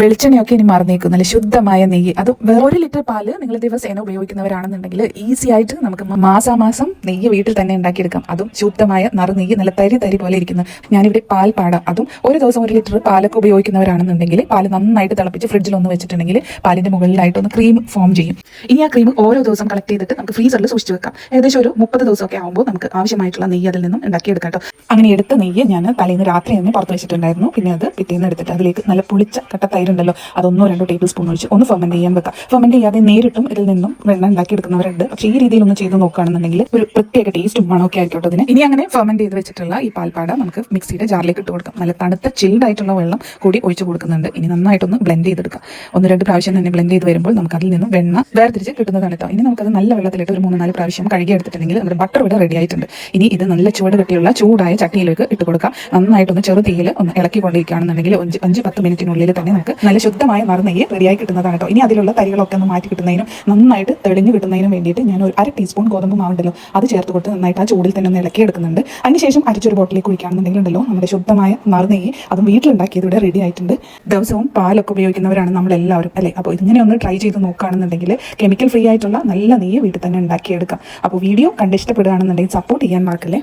വെളിച്ചെണ്ണയൊക്കെ ഇനി മറന്നേക്കുന്നില്ല ശുദ്ധമായ നെയ്യ്. അത് ഒരു ലിറ്റർ പാൽ നിങ്ങൾ ദിവസേന ഉപയോഗിക്കുന്നവരാണെന്നുണ്ടെങ്കിൽ ഈസി ആയിട്ട് നമുക്ക് മാസാമാസം നെയ്യ് വീട്ടിൽ തന്നെ ഉണ്ടാക്കിയെടുക്കാം. അതും ശുദ്ധമായ നറു നെയ്യ് നല്ല തരി തരി പോലെ ഇരിക്കുന്നത് ഞാനിവിടെ പാൽ പാടാം. അതും ഒരു ദിവസം ഒരു ലിറ്റർ പാലൊക്കെ ഉപയോഗിക്കുന്നവരാണെന്നുണ്ടെങ്കിൽ പാൽ നന്നായിട്ട് തിളപ്പിച്ച് ഫ്രിഡ്ജിൽ ഒന്ന് വെച്ചിട്ടുണ്ടെങ്കിൽ പാലിന്റെ മുകളിലായിട്ട് ഒന്ന് ക്രീം ഫോം ചെയ്യും. ഇനി ആ ക്രീം ഓരോ ദിവസം കളക്ട് ചെയ്തിട്ട് നമുക്ക് ഫ്രീസറിൽ സൂക്ഷിച്ചു വെക്കാം. ഏകദേശം ഒരു മുപ്പത് ദിവസമൊക്കെ ആകുമ്പോൾ നമുക്ക് ആവശ്യമായിട്ടുള്ള നെയ്യ് അതിൽ നിന്നും ഉണ്ടാക്കിയെടുക്കാം കേട്ടോ. അങ്ങനെ എടുത്ത നെയ്യ് ഞാൻ തലേന്ന് രാത്രി തന്നെ പുറത്ത് വെച്ചിട്ടുണ്ടായിരുന്നു. പിന്നെ അത് പിറ്റേന്ന് എടുത്തിട്ട് അതിലേക്ക് നല്ല പുളിച്ച കട്ട തൈരുണ്ടല്ലോ അതൊന്നോ രണ്ടോ ടേബിൾ സ്പൂൺ ഒഴിച്ച് ഒന്ന് ഫെർമെന്റ് ചെയ്യാൻ വെക്കാം. ഫെർമെന്റ് ചെയ്യാതെ നേരിട്ടും ഇതിൽ നിന്നും വെണ്ണ ഉണ്ടാക്കിയെടുക്കുന്നവരുണ്ട്. പക്ഷേ ഈ രീതിയിൽ ഒന്ന് ചെയ്ത് നോക്കുകയാണെന്നുണ്ടെങ്കിൽ ഒരു പ്രത്യേക ടേസ്റ്റും മണമൊക്കെ ആയിക്കോട്ടെ അതിന്. ഇനി അങ്ങനെ ഫെർമെന്റ് ചെയ്ത് വെച്ചിട്ടുള്ള ഈ പാൽപ്പാട നമുക്ക് മിക്സിയുടെ ജാറിലേക്ക് ഇട്ട് കൊടുക്കാം. നല്ല തണുത്ത ചിൽഡ് ആയിട്ടുള്ള വെള്ളം കൂടി ഒഴിച്ച് കൊടുക്കുന്നുണ്ട്. ഇനി നന്നായിട്ടൊന്ന് ബ്ലെൻഡ് ചെയ്തെടുക്കാം. ഒന്ന് രണ്ട് പ്രാവശ്യം തന്നെ ബ്ലെൻഡ് ചെയ്ത് വരുമ്പോൾ നമുക്ക് അതിൽ നിന്നും വെണ്ണ വേർതിരിച്ച് കിട്ടുന്നതാണ് കേട്ടോ ഇനി നമുക്കത് നല്ല വെള്ളത്തിലിട്ട് ഒരു മൂന്ന് നാല് പ്രാവശ്യം കഴുകി എടുത്തിട്ടുണ്ടെങ്കിൽ നമ്മുടെ ബട്ടർ ഇവിടെ റെഡി ആയിട്ടുണ്ട്. ഇനി ഇത് നല്ല ചുവട് കെട്ടിയുള്ള ചൂടായ ചട്ടിയിലേക്ക് ഇട്ട് കൊടുക്കാം. നന്നായിട്ടൊന്ന് ചെറു തീയിൽ ഒന്ന് ഇളക്കിക്കൊണ്ടിരിക്കുകയാണെന്നുണ്ടെങ്കിൽ അഞ്ച് അഞ്ച് പത്ത് മിനിറ്റിനുള്ളിൽ തന്നെ നമുക്ക് നല്ല ശുദ്ധമായ മറുനെയ്യ് റെഡിയായി കിട്ടുന്നതാണ് കേട്ടോ ഇനി അതിലുള്ള തരികളൊക്കെ ഒന്ന് മാറ്റി കിട്ടുന്നതിനും നന്നായിട്ട് തെളിഞ്ഞു കിട്ടുന്നതിനും വേണ്ടിയിട്ട് ഞാൻ ഒരു അര ടീസ്പൂൺ ഗോതമ്പ് മാവുണ്ടല്ലോ അത് ചേർത്ത് കൊടുത്ത് നന്നായിട്ട് ആ ചൂടിൽ തന്നെ ഒന്ന് ഇളക്കി എടുക്കുന്നുണ്ട്. അതിനുശേഷം അരിച്ചൊരു ബോട്ടിലേക്ക് കുഴിക്കുകയാണെന്നുണ്ടെങ്കിൽ ഉണ്ടല്ലോ നമ്മുടെ ശുദ്ധമായ മറുനെയ്യ് അതും വീട്ടിലുണ്ടാക്കിയത് ഇവിടെ റെഡി ആയിട്ടുണ്ട്. ദിവസവും പാലൊക്കെ ഉപയോഗിക്കുന്നവരാണ് നമ്മളെല്ലാവരും അല്ലേ? അപ്പോൾ ഇങ്ങനെ ഒന്ന് ട്രൈ ചെയ്ത് നോക്കുകയാണെന്നുണ്ടെങ്കിൽ കെമിക്കൽ ഫ്രീ ആയിട്ടുള്ള നല്ല നെയ്യ് വീട്ടിൽ തന്നെ ഉണ്ടാക്കിയെടുക്കാം. അപ്പോൾ വീഡിയോ കണ്ടിഷ്ടപ്പെടുകയാണെന്നുണ്ടെങ്കിൽ സപ്പോർട്ട് ചെയ്യാൻ മറക്കല്ലേ?